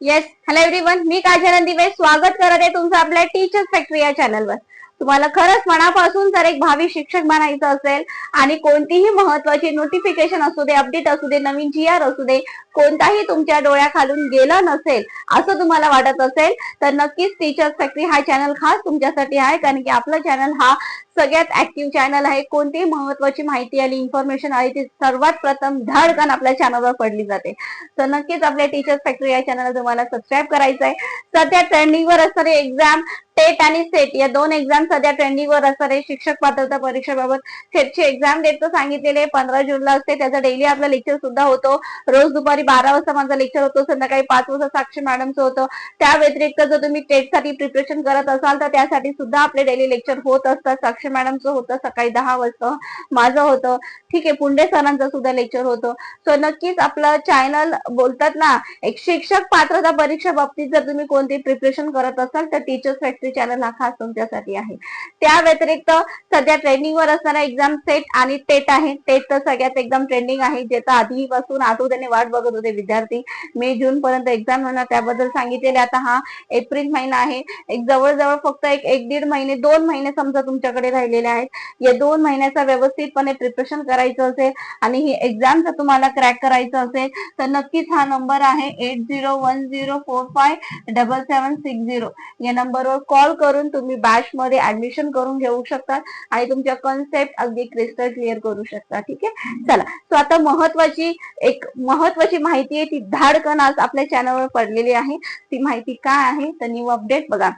Yes hello everyone मी काजल दिवे स्वागत करत आहे तुमचं आपल्या टीचर्स फॅक्टरी या चॅनलवर तुम्हाला खरंच मनापासून जर एक भावी शिक्षक बनायचं असेल आणि कोणतीही महत्वाची नोटिफिकेशन असू दे अपडेट असू दे नवीन जी आर असू दे कोणताही तुमच्या डोळ्याखालून गेला नसेल असं तुम्हाला वाटत असेल तर नक्कीच टीचर्स फॅक्टरी हा चॅनल खास तुमच्यासाठी आहे. कारण की आपला चॅनल हा सगळ्यात ऍक्टिव्ह चॅनल आहे. कोणतीही महत्वाची माहिती आली इन्फॉर्मेशन आली ती सर्वात प्रथम धडकन आपल्या चॅनलवर पडली जाते. तर नक्कीच आपल्या टीचर्स फॅक्टरी या चॅनलला तुम्हाला सबस्क्राईब करायचं आहे सध्या ट्रेंडिंगवर असणारे एक्झाम टेट आणि सेट या दोन एक्झाम सध्या ट्रेंडिंगवर असणारे. शिक्षक पात्रता परीक्षेबाबत सेटची एक्झाम डेट तर सांगितलेले पंधरा जूनला असते. त्याचा डेली आपला लेक्चर सुद्धा होतो. रोज दुपारी बारा वाजता माझा लेक्चर होतो. संध्याकाळी पाच वाजता साक्षी मॅडमचं होतं. त्या व्यतिरिक्त जर तुम्ही टेटसाठी प्रिपरेशन करत असाल तर त्यासाठी सुद्धा आपले डेली लेक्चर होत असतात. साक्षी मॅडमचं होतं सकाळी दहा वाजता. माझं होतं. ठीक आहे पुंडे सरांचं सुद्धा लेक्चर होतं. सो नक्कीच आपलं चॅनल बोलतात ना एक शिक्षक पात्रता परीक्षा बाबतीत जर तुम्ही कोणती प्रिपरेशन करत असाल तर टीचर्स फॅक्टरी चॅनल हा खास तुमच्यासाठी आहे. त्या व्यतिरिक्त सध्या ट्रेंडिंगवर असणारा एक्झाम सेट आणि टेट आहे. टेट तर सगळ्यात एकदम ट्रेंडिंग आहे जे तर आधीपासून आठवड्याने वाट बघत होते विद्यार्थी. मे जून पर्यंत एक्झाम होणार त्याबद्दल सांगितलेले. आता हा एप्रिल महिना आहे. एक जवळजवळ फक्त एक एक दीड महिने दोन महिने समजा तुमच्याकडे राहिलेले आहेत. या दोन महिन्याचा व्यवस्थितपणे प्रिपरेशन करायचं असेल आणि ही एक्झाम जर तुम्हाला क्रॅक करायचं असेल तर नक्कीच हा नंबर आहे eight zero one zero four five double seven six zero या नंबरवर कॉल करून तुम्ही बॅच मध्ये ऍडमिशन करून घेऊ शकता आणि तुमच्या कन्सेप्ट अगदी क्रिस्टल क्लिअर करू शकता ठीक आहे? चला. सो आता महत्वाची एक महत्वाची माहिती आहे ती धाडकन आज आपल्या चॅनलवर पडलेली आहे. ती माहिती काय आहे? तर न्यू अपडेट बघा.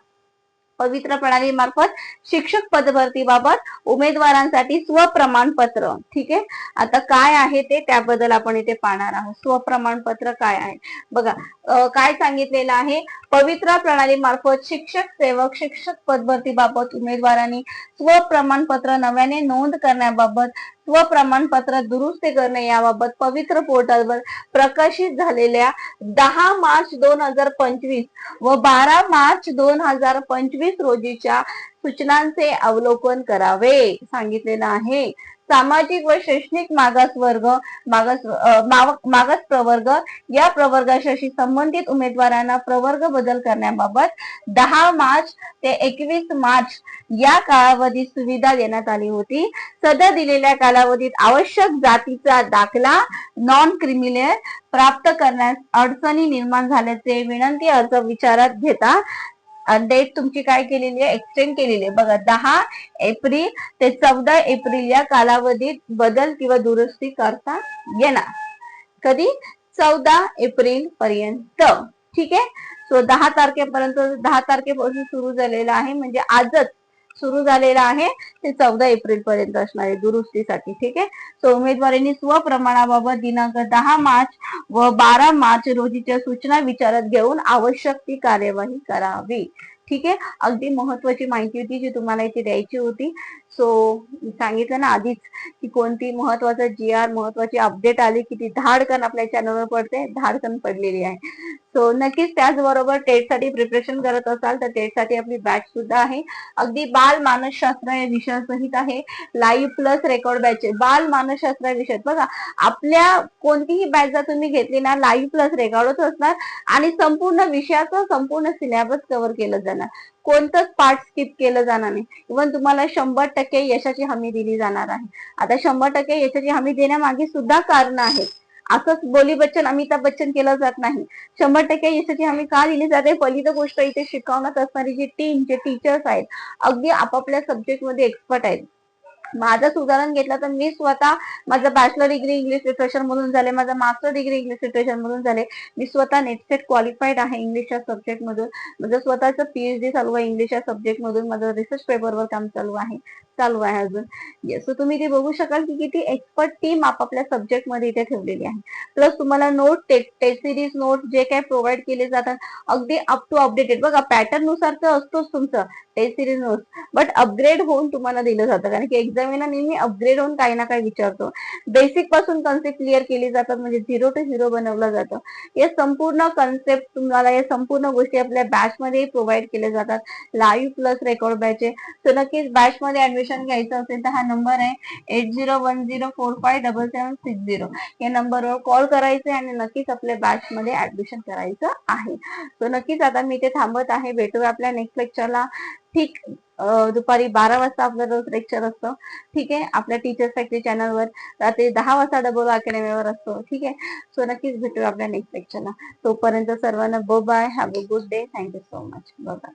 पवित्र प्रणाली मार्फत शिक्षक पदभरतीबाबत उमेदवारांसाठी स्वप्रमाणपत्र. ठीक आहे? आता काय आहे ते त्याबद्दल आपण इथे पाहणार आहोत. स्वप्रमाणपत्र काय आहे? बघा काय सांगितलेलं आहे? पवित्रा प्रणाली मार्फत शिक्षक सेवक शिक्षक पदभरतीबाबत उमेदवारांनी स्वप्रमाणपत्र नव्याने नोंद करण्याबाबत स्वप्रमाणपत्र दुरुस्ती करणे याबाबत पवित्र पोर्टलवर प्रकाशित झालेल्या दहा मार्च दोन हजार पंचवीस व बारा मार्च दोन हजार पंचवीस रोजीच्या सूचनांचे अवलोकन करावे. सांगितलेलं आहे. सामाजिक व शैक्षणिक मागास वर्ग मागास मागास प्रवर्ग या प्रवर्गाशी संबंधित उमेदवारांना प्रवर्ग बदल करण्याबाबत दहा मार्च ते एकवीस मार्च या कालावधीत सुविधा देण्यात आली होती. सध्या दिलेल्या कालावधीत आवश्यक जातीचा दाखला नॉन क्रिमिनल प्राप्त करण्यास अडचणी निर्माण झाल्याचे विनंती अर्ज विचारात घेता डेट तुमची काय केलेली आहे? एक्सटेंड केलेली आहे. बघा दहा एप्रिल ते चौदा एप्रिल या कालावधीत बदल किंवा दुरुस्ती करता येणार. कधी? चौदा एप्रिल पर्यंत. ठीक आहे? सो दहा तारखेपर्यंत दहा तारखेपासून सुरू झालेलं आहे. म्हणजे आजच सुरू झालेलं आहे. ते चौदा एप्रिल पर्यंत असणार आहे दुरुस्तीसाठी ठीक आहे? सो उमेदवारांनी स्वप्रमाणाबाबत दिनांक दहा मार्च व बारा मार्च रोजीच्या सूचना विचारात घेऊन आवश्यक ती कार्यवाही करावी ठीक आहे? अगदी महत्वाची माहिती होती जी तुम्हाला इथे द्यायची होती. सो सांगितलं ना आधीच की कोणती महत्वाचं जी आर महत्वाची अपडेट आली की ती धाडकन आपल्या चॅनलवर पडते. धाडकन पडलेली आहे. सो नक्कीच त्याचबरोबर टेटसाठी प्रिपरेशन करत असाल तर टेटसाठी आपली बॅच सुद्धा आहे. अगदी बाल मानसशास्त्र या विषयासहित आहे. लाईव्ह प्लस रेकॉर्ड बॅच बाल मानसशास्त्र या विषयात. बघा आपल्या कोणतीही बॅच जर तुम्ही घेतली ना लाईव्ह प्लस रेकॉर्डच असणार आणि संपूर्ण विषयाचं संपूर्ण सिलेबस कव्हर केलं जाणार. कोणतंच पार्ट स्किप केलं जाणार नाही. इव्हन तुम्हाला शंभर टक्के यशाची हमी दिली जाणार आहे. आता शंभर टक्के यशाची हमी देण्यामागे सुद्धा कारण आहेत. असंच बोली बच्चन अमिताभ बच्चन केलं जात नाही. शंभर टक्के यशाची हमी का दिली जाते? पहिली तर गोष्ट इथे शिकवण्यात असणारी जी टीम जे टीचर्स आहेत अगदी आपापल्या सब्जेक्टमध्ये एक्सपर्ट आहेत. माझंच उदाहरण घेतलं तर मी स्वतः माझं बॅचलर डिग्री इंग्लिश लिटरेचर मधून झाले माझं मास्टर डिग्री इंग्लिश लिटरेचर मधून झाले. मी स्वतः नेटसेट क्वालिफाईड आहे इंग्लिशच्या सब्जेक्ट मधून. माझं स्वतःचं पीएचडी चालू आहे इंग्लिशच्या सब्जेक्ट मधून. माझं रिसर्च पेपरवर काम चालू आहे. चालू आहे अजून. सो तुम्ही ते बघू शकाल की किती एक्सपर्ट टीम आपापल्या सब्जेक्टमध्ये इथे ठेवलेली आहे. प्लस तुम्हाला नोट टेस्ट सिरीज नोट जे काही प्रोव्हाइड केले जातात अगदी अप टू अपडेटेड बघा पॅटर्ननुसार तर असतोच तुमचं test series notes but upgrade होऊन तुम्हाला दिलं जातं. कारण की एक्झाम ना नेहमी अपग्रेड होऊन काही ना काही विचारतो. बेसिकपासून कन्सेप्ट क्लिअर केली जातात म्हणजे झिरो टू हिरो बनवलं जातं. या संपूर्ण कन्सेप्ट तुम्हाला या संपूर्ण गोष्टी आपल्या बॅच मध्ये प्रोव्हाइड केल्या जातात. लाईव्ह प्लस रेकॉर्ड बॅच आहे. तर नक्कीच बॅच मध्ये ऍडमिशन घ्यायचं असेल तर हा नंबर आहे eight zero one zero four five double seven six zero या नंबरवर कॉल करायचे आणि नक्कीच आपल्या बॅच मध्ये ऍडमिशन करायचं आहे. तर नक्कीच आता मी ते थांबत आहे. भेटूया आपल्या नेक्स्ट लेक्चरला ठीक. दुपारी बारा वाजता आपलं रोज लेक्चर असतं. ठीक आहे? आपल्या टीचर फॅक्टरी चॅनलवर रात्री दहा वाजता डबल अकॅडमीवर असतो. ठीक आहे? सो नक्कीच भेटू आपल्या नेक्स्ट लेक्चरला तोपर्यंत सर्वांना बो bye have a good day thank you so much bye